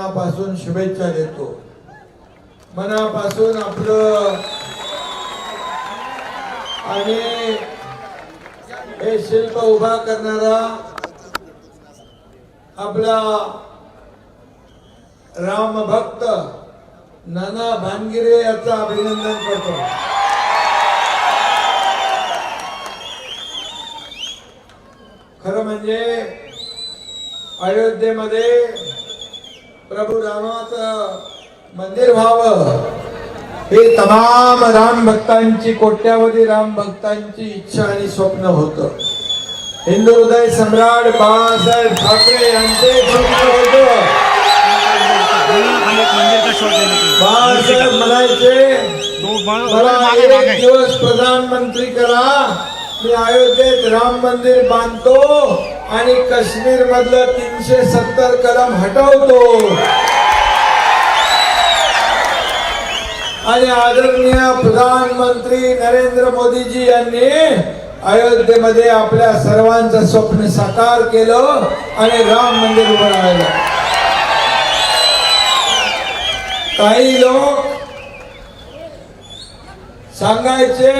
मनापासून शुभेच्छा देतो. मनापासून आपलं आणि हे शिल्प उभा करणारा आपला राम भक्त नाना भानगिरे याचं अभिनंदन करतो. खरं म्हणजे अयोध्येमध्ये प्रभू रामाचं मंदिर व्हावं. हे तमाम राम भक्तांची कोट्यावधी राम भक्तांची इच्छा आणि स्वप्न होत. हिंदू हृदय सम्राट बाळासाहेब ठाकरे यांचे स्वप्न होत. बाळासाहेब म्हणायचे मला एक दिवस प्रधानमंत्री करा. मी अयोध्येत राम मंदिर बांधतो. आणि काश्मीर मधलं तीनशे सत्तर कलम हटवतो. आणि आदरणीय प्रधानमंत्री नरेंद्र मोदीजी यांनी अयोध्येमध्ये आपल्या सर्वांचं स्वप्न साकार केलं आणि राम मंदिर उभं राहिलं. काही लोक सांगायचे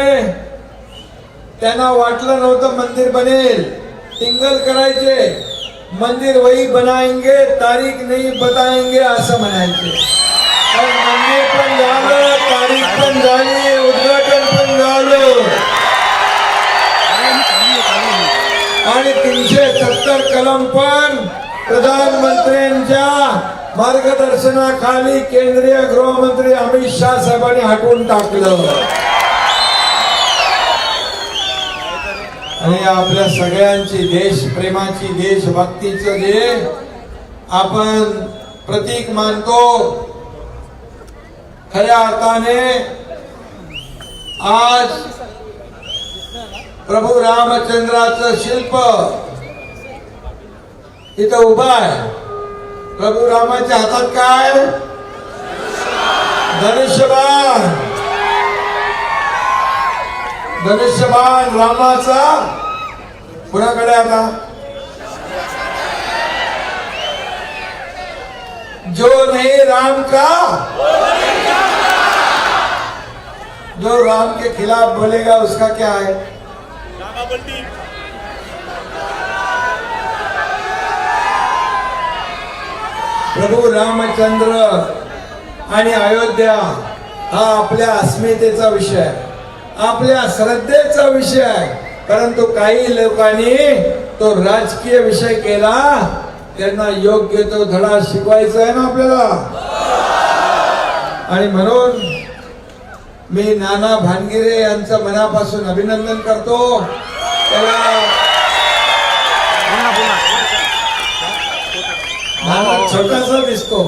त्यांना वाटलं नव्हतं मंदिर बनेल. टिंगल करायचे मंदिर वही बनाएंगे तारीख नाही बताएंगे असं म्हणायचे मंदिर पण झालं तारीख पण झाली उद्घाटन पण झालं आणि तीनशे सत्तर कलम पण प्रधानमंत्र्यांच्या मार्गदर्शनाखाली केंद्रीय गृहमंत्री अमित शाह साहेबांनी हटवून टाकलं आणि आपल्या सगळ्यांची देशप्रेमाची देशभक्तीचं जे आपण प्रतीक मानतो खऱ्या अर्थाने आज प्रभू रामचंद्राचं शिल्प इथं उभं आहे. प्रभू रामाच्या हातात काय? धनुष्यबाण. धनुष्यबाण रामाचा कुणाकडे आता. जो नहीं राम का? जो राम के खिलाफ बोलेगा उसका क्या है? प्रभू रामचंद्र आणि अयोध्या हा आपल्या अस्मितेचा विषय आपल्या श्रद्धेचा विषय आहे. परंतु काही लोकांनी तो राजकीय विषय केला त्यांना योग्य तो धडा शिकवायचा आहे ना आपल्याला. आणि म्हणून मी नाना भानगिरे यांचं मनापासून अभिनंदन करतो. त्याला नाना छोटासा दिसतो.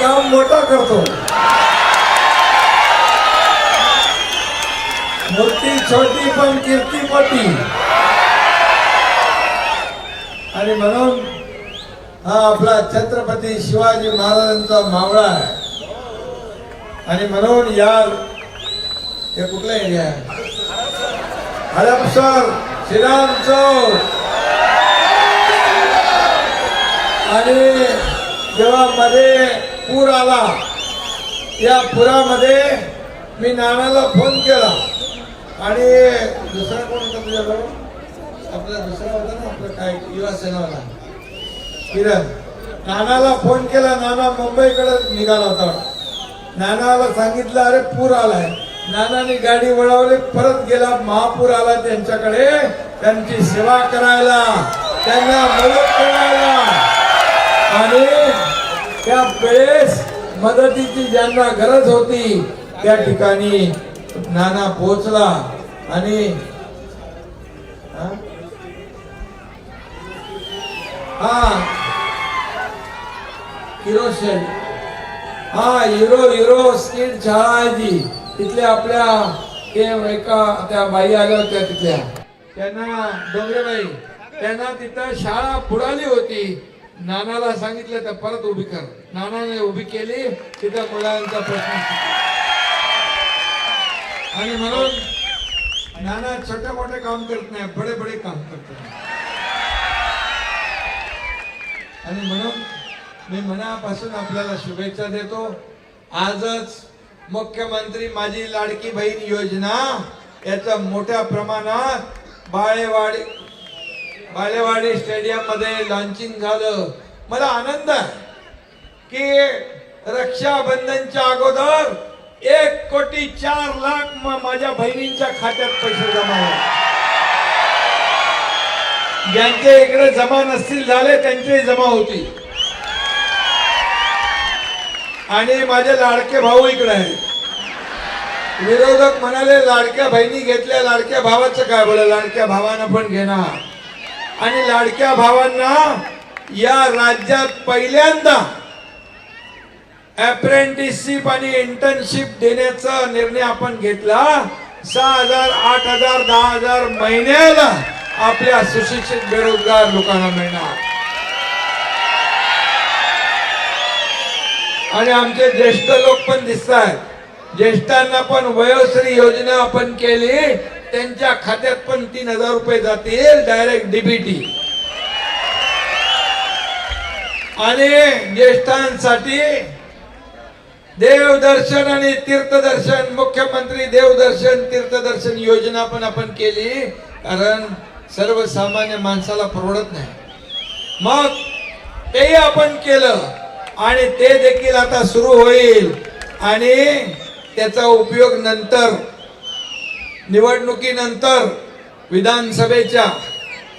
काम मोठा करतो. मूर्ती छोटी पण कीर्ती मोठी. आणि म्हणून हा आपला छत्रपती शिवाजी महाराजांचा मावळा आहे. आणि म्हणून या हे कुठला एरिया आहे? हडपसर श्रीराम चौक. आणि जेव्हा मध्ये पूर आला. या पुरामध्ये मी नानाला फोन केला. आणि दुसरा कोण होता तुझ्याबरोबर आपला दुसरा होता ना आपलं काय युवा सेनावाला किरण. नानाला फोन केला नाना मुंबईकडे निघाला होता. नानाला सांगितलं अरे पूर आलाय. नानाने गाडी वळवली परत गेला महापूर आला त्यांच्याकडे. त्यांची सेवा करायला त्यांना मदत करायला. आणि त्या वेळेस मदतीची ज्यांना गरज होती त्या ठिकाणी नाना पोहोचला. आणि हा? हा. किरोशन हा हिरो हिरो स्किट शाळा आहे ती तिथल्या आपल्या ते एका त्या बाई आल्या होत्या तिथल्या. त्यांना डोंगरेबाई त्यांना तिथं शाळा बुडाली होती. नानाला सांगितलं तर परत उभी कर. नानाने उभी केली तिथं मुलांचा प्रश्न. आणि म्हणून नाना छोटे मोठे काम करत नाही बडे बडे काम करतात आणि म्हणून मी मनापासून आपल्याला शुभेच्छा देतो. आजच मुख्यमंत्री माझी लाडकी बहीण योजना याचा मोठ्या प्रमाणात बाळेवाडी बालेवाडी स्टेडियममध्ये लॉन्चिंग झालं. मला आनंद आहे की रक्षाबंधनच्या अगोदर एक कोटी चार लाख माझ्या बहिणींच्या खात्यात पैसे जमा झाले ज्यांचे इकडे जमा नसतील झाले त्यांचे जमा होतील. आणि माझे लाडके भाऊ इकडे आहेत. विरोधक म्हणाले लाडक्या बहिणी घेतल्या लाडक्या भावाचं काय बोला लाडक्या भावानं पण घेणार. आणि लाडक्या भावांना या राज्यात पहिल्यांदा अप्रेंटिसशिप आणि इंटर्नशिप देण्याचा निर्णय आपण घेतला. सहा हजार आठ हजार दहा हजार महिन्याला आपल्या सुशिक्षित बेरोजगार लोकांना मिळणार. आणि आमचे ज्येष्ठ लोक पण दिसतात ज्येष्ठांना पण वयोश्री योजना आपण केली. त्यांच्या खात्यात पण तीन हजार रुपये जातील डायरेक्ट डीबीटी आणि ज्येष्ठांसाठी देवदर्शन आणि तीर्थदर्शन मुख्यमंत्री देवदर्शन तीर्थदर्शन योजना पण आपण केली कारण सर्वसामान्य माणसाला परवडत नाही. मग तेही आपण केलं आणि ते देखील आता सुरू होईल आणि त्याचा उपयोग नंतर निवडणुकीनंतर विधानसभेच्या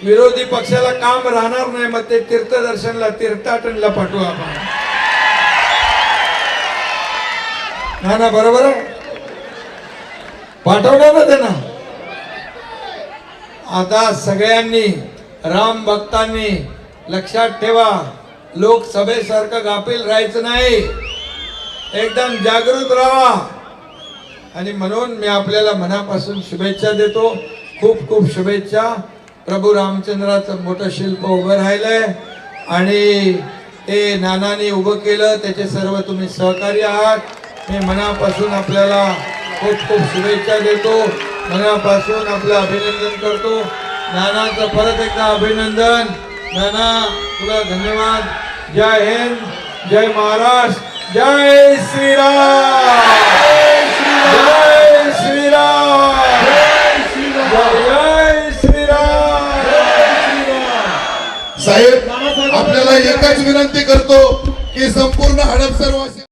विरोधी पक्षाला काम राहणार नाही मग ते तीर्थदर्शनला तीर्थाटनला पाठवू आपण. ना ना बरोबर आहे. पाठवणार ना त्यांना? आता सगळ्यांनी राम भक्तांनी लक्षात ठेवा लोकसभेसारखं गाफील राहायचं नाही. एकदम जागृत राहा. आणि म्हणून मी आपल्याला मनापासून शुभेच्छा देतो. खूप खूप शुभेच्छा. प्रभू रामचंद्राचं मोठं शिल्प उभं राहिलंय. आणि ते नानाने उभं केलं. त्याचे सर्व तुम्ही सहकारी आहात. मी मनापासून आपल्याला खूप खूप शुभेच्छा देतो. मनापासून आपलं अभिनंदन करतो. नानाचं परत एकदा अभिनंदन. नाना तुला धन्यवाद. जय हिंद जय महाराष्ट्र. जय श्रीराम. जय श्रीराम. जय श्रीराम. साहेब आपल्याला एकच विनंती करतो की संपूर्ण हडप हडपसरवासी